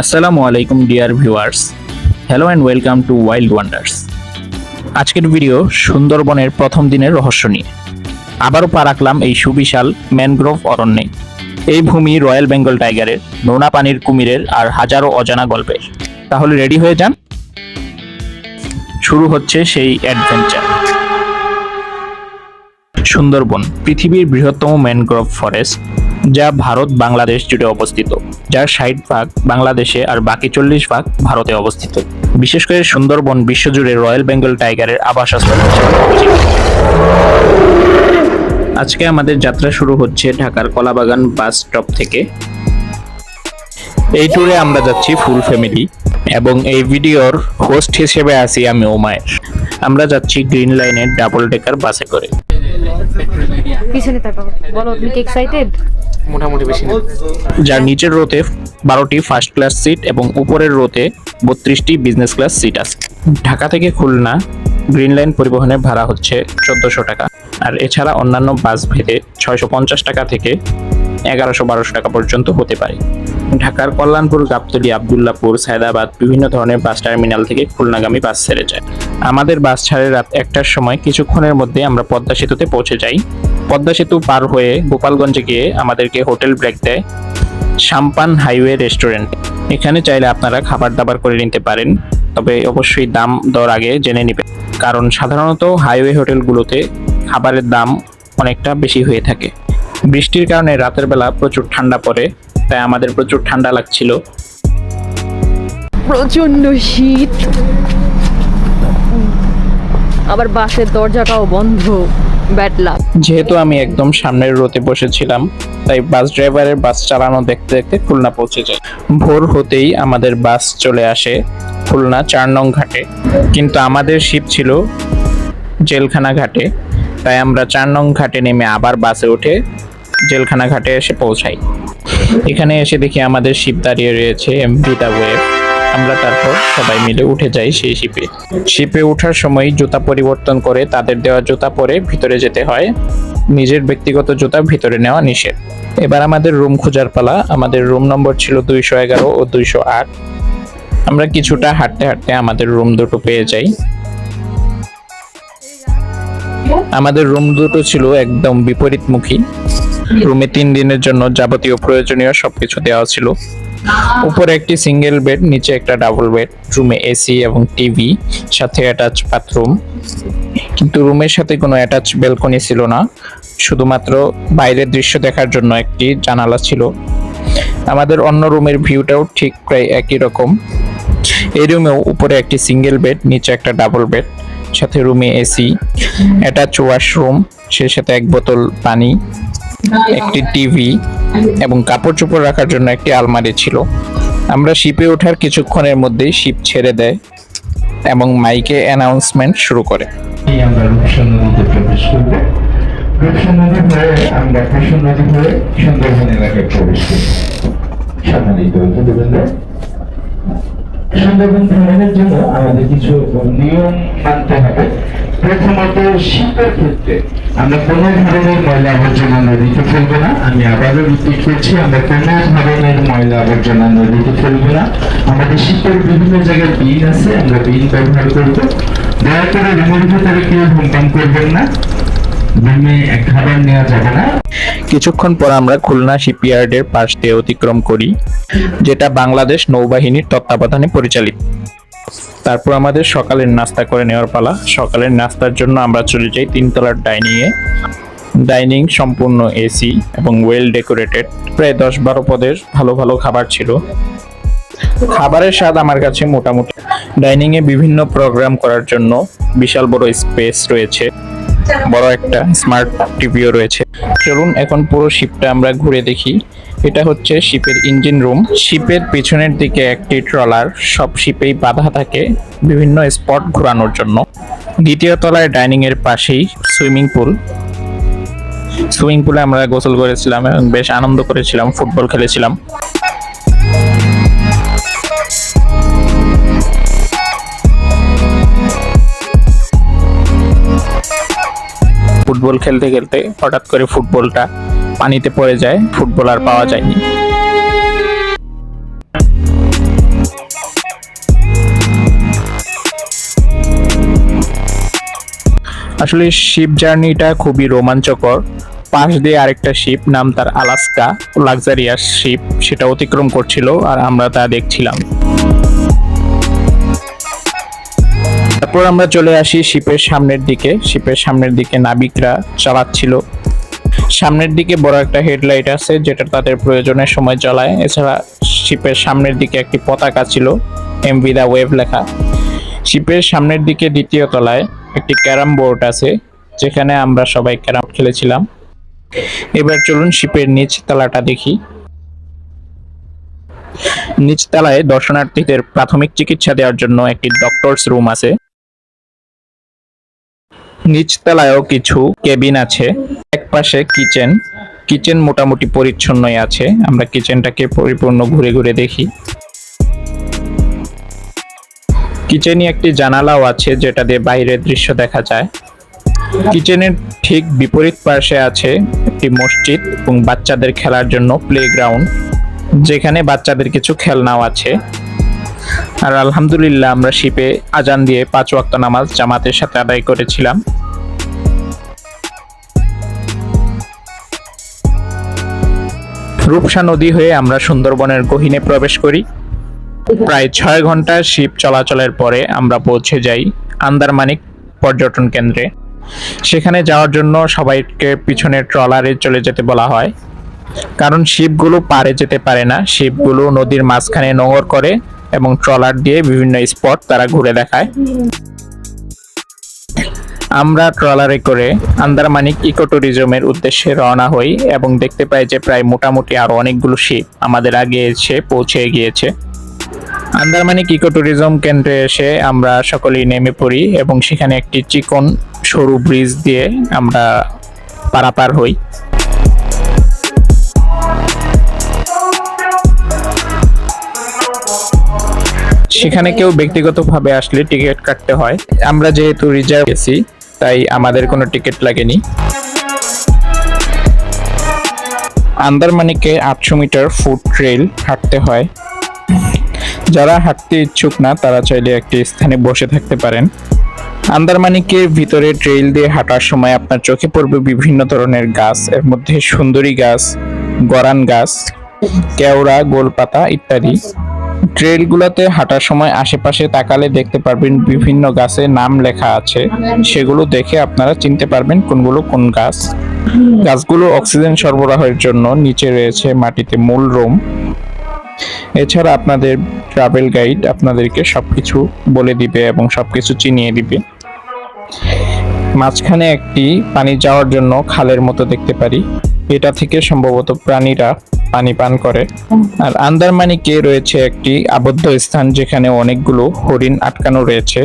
আসসালামু আলাইকুম, dear viewers. Hello and welcome to wild wonders আজকের ভিডিও সুন্দরবনের প্রথম দিনের রহস্য নিয়ে। আবারও পা রাখলাম এই সুবিশাল ম্যানগ্রোভ অরণ্যে। এই ভূমি রয়্যাল বেঙ্গল টাইগারের নোনা পানির কুমিরের আর হাজারো অজানা গল্পের। তাহলে রেডি হয়ে যান? শুরু হচ্ছে সেই অ্যাডভেঞ্চার সুন্দরবন, পৃথিবীর বৃহত্তম ম্যানগ্রোভ ফরেস্ট যা ভারত বাংলাদেশ জুড়ে অবস্থিত। যার ষাট ভাগ বাংলাদেশে আর বাকি চল্লিশ ভাগ ভারতে অবস্থিত। বিশেষ করে সুন্দরবন বিশ্বজুড়ে রয়্যাল বেঙ্গল টাইগারের আবাসস্থল আজকে আমাদের যাত্রা শুরু হচ্ছে ঢাকার কলাবাগান বাস স্টপ থেকে। এই ট্যুরে আমরা যাচ্ছি ফুল ফ্যামিলি এবং এই ভিডিওর হোস্ট হিসেবে আছি আমি ওমায়ের আমরা যাচ্ছি গ্রিন লাইনের ডাবল ডেকার বাসে করে। পিছনে তাকাও। বলো তুমি কি এক্সাইটেড মোটামুটি বেশি না। যার নিচের রোতে বারোটি ফার্স্ট ক্লাস সিট এবং উপরের রোতে বত্রিশটি বিজনেস ক্লাস সিট আছে। ঢাকা থেকে খুলনা গ্রিন লাইন পরিবহনের ভাড়া হচ্ছে চোদ্দোশো টাকা। আর এছাড়া অন্যান্য বাস ভেদে ছয়শো পঞ্চাশ টাকা থেকে এগারোশো বারোশো টাকা পর্যন্ত হতে পারে। ঢাকার কল্যাণপুর গাবতলী আবদুল্লাপুর সায়দাবাদ বিভিন্ন ধরনের বাস টার্মিনাল থেকে খুলনাগামী বাস ছেড়ে যায়। আমাদের বাস ছাড়ে রাত একটার সময় কিছুক্ষণের মধ্যে আমরা পদ্মা সেতুতে পৌঁছে যাই। পদ্মা সেতু পার হয়ে গোপালগঞ্জে গিয়ে আমাদেরকে হোটেল ব্রেক দেয়। Sampan highway restaurant. এখানে চাইলে আপনারা খাবার দাবার করে নিতে পারেন, তবে অবশ্যই দাম দর আগে জেনে নেবেন। কারণ সাধারণত হাইওয়ে হোটেলগুলোতে খাবারের দাম অনেকটা বেশি হয়ে থাকে। বৃষ্টির কারণে রাতের বেলা প্রচুর ঠান্ডা পড়ে, তাই আমাদের প্রচুর ঠান্ডা লাগছিল। প্রচণ্ড শীত। আবার বাসের দরজাটাও বন্ধ। ব্যাড লাক যেহেতু আমি একদম সামনের রোতে বসেছিলাম, তাই বাস ড্রাইভারের বাস চালানো দেখতে দেখতে খুলনা পৌঁছে যাই। ভোর হতেই আমাদের বাস চলে আসে খুলনা চার নং ঘাটে। কিন্তু আমাদের শিপ ছিল জেলখানা ঘাটে, তাই আমরা চার নং ঘাটে নেমে আবার বাসে উঠে জেলখানা ঘাটে এসে পৌঁছাই। এখানে এসে দেখি আমাদের শিপ দাঁড়িয়ে রয়েছে এমভি দা ওয়েভ আমরা তারপর সবাই মিলে উঠে যাই সেই শিপে। শিপে ওঠার সময় জুতা পরিবর্তন করে তাদের দেওয়া জুতা পরে ভিতরে যেতে হয়। নিজের ব্যক্তিগত জুতা ভিতরে নেওয়া নিষেধ। এবার আমাদের রুম খোঁজার পালা। আমাদের রুম নম্বর ছিল দুইশো এগারো ও দুইশো আট। আমরা কিছুটা হাঁটতে হাঁটতে আমাদের রুম দুটো পেয়ে যাই। আমাদের রুম দুটো ছিল একদম বিপরীতমুখী। রুমে তিন দিনের জন্য যাবতীয় প্রয়োজনীয় সবকিছু দেওয়া ছিল। উপরে একটি সিঙ্গেল বেড নিচে একটা ডাবল বেড রুমে এসি এবং টিভি সাথে অ্যাটাচ বাথরুম কিন্তু রুমের সাথে কোনো অ্যাটাচ ব্যালকনি ছিল না, শুধুমাত্র বাইরের দৃশ্য দেখার জন্য একটি জানালা ছিল। আমাদের অন্য রুমের ভিউটাও ঠিক প্রায় একই রকম। এই রুমেও উপরে একটি সিঙ্গেল বেড নিচে একটা ডাবল বেড সাথে রুমে এসি অ্যাটাচ ওয়াশরুম সেই সাথে এক বোতল পানি। একটি টিভি এবং কাপড় চোপড় রাখার জন্য একটি আলমারি ছিল। আমরা শিপে ওঠার কিছুক্ষণের মধ্যেই শিপ ছেড়ে দেয় এবং মাইকে অ্যানাউন্সমেন্ট শুরু করে। সুন্দরবন ভ্রমণের জন্য আমাদের কিছু নিয়ম মানতে হবে। প্রথমত শীতের ক্ষেত্রে আমরা কোনো ধরনের ময়লা আবর্জনা নদীতে ফেলব না। আমি আবারও রিপিট করছি, আমরা কোনো ধরনের ময়লা আবর্জনা নদীতে ফেলব না। আমাদের শীতের বিভিন্ন জায়গায় বিন আছে, আমরা বিন ব্যবহার করব। দয়া করে রুমের ভিতরে কেউ ধূমপান করবেন না। রুমে খাবার নেওয়া যাবে না। কিছুক্ষণ পর আমরা খুলনা শিপইয়ার্ডের পাশ দিয়ে অতিক্রম করি, যেটা বাংলাদেশ নৌবাহিনীর তত্ত্বাবধানে পরিচালিত। তারপর আমাদের সকালের নাস্তা করে নেওয়ার পালা। সকালের নাস্তার জন্য আমরা চলে যাই তিনতলার ডাইনিং এ। ডাইনিং সম্পূর্ণ এসি এবং ওয়েল ডেকোরেটেড প্রায় দশ বারো পদের ভালো ভালো খাবার ছিল। খাবারের স্বাদ আমার কাছে মোটামুটি। ডাইনিং এ বিভিন্ন প্রোগ্রাম করার জন্য বিশাল বড় স্পেস রয়েছে। বড় একটা স্মার্ট টিভিও রয়েছে। চলুন এখন পুরো শিপটা আমরা ঘুরে দেখি। এটা হচ্ছে শিপের ইঞ্জিন রুম শিপের পিছনের দিকে একটি ট্রলার সব শিপেই বাধা থাকে বিভিন্ন স্পট ঘোরানোর জন্য। দ্বিতীয় তলায় ডাইনিং এর পাশেই সুইমিং পুল সুইমিং পুলে আমরা গোসল করেছিলাম এবং বেশ আনন্দ করেছিলাম ফুটবল খেলেছিলাম। ফুটবল খেলতে খেলতে হঠাৎ করে ফুটবলটা পানিতে পড়ে যায়, ফুটবল আর পাওয়া যায়নি। আসলে শিপ জার্নিটা খুবই রোমাঞ্চকর। পাশ দিয়ে আরেকটা শিপ, নাম তার আলাস্কা লাক্সারিয়াস শিপ, সেটা অতিক্রম করছিল আর আমরা তা দেখছিলাম। তারপর আমরা চলে আসি শিপের সামনের দিকে। শিপের সামনের দিকে নাবিকরা চালাচ্ছিল। সামনের দিকে বড় একটা হেডলাইট আছে, যেটা তাদের প্রয়োজনের সময় জ্বলায়। এছাড়া শিপের সামনের দিকে একটি পতাকা ছিল এমভি দা ওয়েভ লেখা। শিপের সামনের দিকে দ্বিতীয় তলায় একটি ক্যারাম বোর্ড আছে, যেখানে আমরা সবাই ক্যারাম খেলেছিলাম। এবার চলুন শিপের নিচ তলাটা দেখি। নিচতলায় দর্শনার্থীদের প্রাথমিক চিকিৎসা দেওয়ার জন্য একটি ডক্টরস রুম আছে। নিচতলায়ও কিছু কেবিন আছে। এক পাশে কিচেন। কিচেন মোটামুটি পরিচ্ছন্নই আছে। আমরা কিচেনটাকে পরিপূর্ণ ঘুরে ঘুরে দেখি। কিচেনে একটি জানালাও আছে যেটা দিয়ে বাইরের দৃশ্য দেখা যায়। কিচেনের ঠিক বিপরীত পাশে আছে একটি মসজিদ এবং বাচ্চাদের খেলার জন্য প্লেগ্রাউন্ড যেখানে বাচ্চাদের কিছু খেলনাও আছে। আর আলহামদুলিল্লাহ আমরা শিপে আজান দিয়ে পাঁচ ওয়াক্ত নামাজ জামাতের সাথে আদায় করেছিলাম। রূপসা নদী হয়ে আমরা সুন্দরবনের গহীনে প্রবেশ করি। প্রায় ছয় ঘণ্টা শিপ চলাচলের পরে আমরা পৌঁছে যাই আন্দারমানিক পর্যটন কেন্দ্রে। সেখানে যাওয়ার জন্য সবাইকে পিছনে ট্রলারে চলে যেতে বলা হয়। কারণ শিপগুলো পারে যেতে পারে না, শিপগুলো নদীর মাঝখানে নোঙর করে এবং ট্রলার দিয়ে বিভিন্ন স্পট তারা ঘুরে দেখায়। আমরা ট্রলারে করে আন্দারমানিক ইকো ট্যুরিজমের উদ্দেশ্যে রওনা হই এবং দেখতে পাই যে প্রায় মোটামুটি আরও অনেকগুলো শিপ আমাদের আগে এসে পৌঁছে গিয়েছে। আন্দারমানিক ইকো ট্যুরিজম কেন্দ্রে এসে আমরা সকলেই নেমে পড়ি এবং সেখানে একটি চিকন সরু ব্রিজ দিয়ে আমরা পারাপার হই। সেখানে কেউ ব্যক্তিগতভাবে আসলে টিকিট কাটতে হয়। আমরা যেহেতু রিজার্ভ গেছি, তাই আমাদের কোনো টিকিট লাগেনি। আন্দারমানিকে আটশো মিটার ফুট ট্রেল হাঁটতে হয়। যারা হাঁটতে ইচ্ছুক না, তারা চাইলে একটি স্থানে বসে থাকতে পারেন। আন্দারমানিকের ভিতরে ট্রেইল দিয়ে হাঁটার সময় আপনার চোখে পড়বে বিভিন্ন ধরনের গাছ, এর মধ্যে সুন্দরী গাছ, গরান গাছ, কেওড়া, গোলপাতা ইত্যাদি। ট্রেলগুলোতে হাঁটার সময় আশেপাশে তাকালে দেখতে পারবেন বিভিন্ন গাছে নাম লেখা আছে। সেগুলো দেখে আপনারা চিনতে পারবেন কোনগুলো কোন গাছ। গাছগুলো অক্সিজেন সরবরাহের জন্য নিচে রয়েছে মাটিতে মূল রোম। এছাড়া আপনাদের ট্রাভেল গাইড আপনাদেরকে সবকিছু বলে দিবে এবং সবকিছু চিনিয়ে দিবে। মাঝখানে একটি পানি যাওয়ার জন্য খালের মতো দেখতে পারি। এটা থেকে সম্ভবত প্রাণীরা পানি পান করে। আর আন্দারমানিকে রয়েছে একটি আবদ্ধ স্থান যেখানে অনেকগুলো হরিণ আটকানো রয়েছে।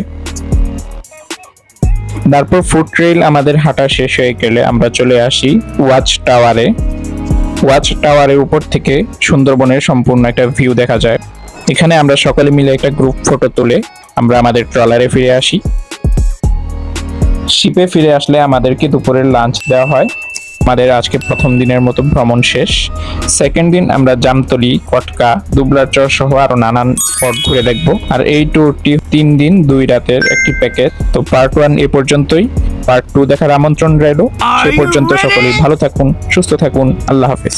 তারপর ফুট ট্রেইল আমাদের হাঁটা শেষ হয়ে গেলে আমরা চলে আসি ওয়াচ টাওয়ারে ওয়াচ টাওয়ারের উপর থেকে সুন্দরবনের সম্পূর্ণ একটা ভিউ দেখা যায়। এখানে আমরা সকলে মিলে একটা গ্রুপ ফটো তুলে আমরা আমাদের ট্রলারে ফিরে আসি। শিপে ফিরে আসলে আমাদেরকে দুপুরের লাঞ্চ দেওয়া হয়। আমাদের আজকে প্রথম দিনের মতো ভ্রমণ শেষ। সেকেন্ড দিন আমরা জামতলি কটকা দুবলাচর সহ আরও নানান স্পট ঘুরে দেখব। আর এই ট্যুরটি তিন দিন দুই রাতের একটি প্যাকেজ তো পার্ট ওয়ান এ পর্যন্তই। পার্ট টু দেখার আমন্ত্রণ রইল। সে পর্যন্ত সকলেই ভালো থাকুন সুস্থ থাকুন। আল্লাহ হাফেজ।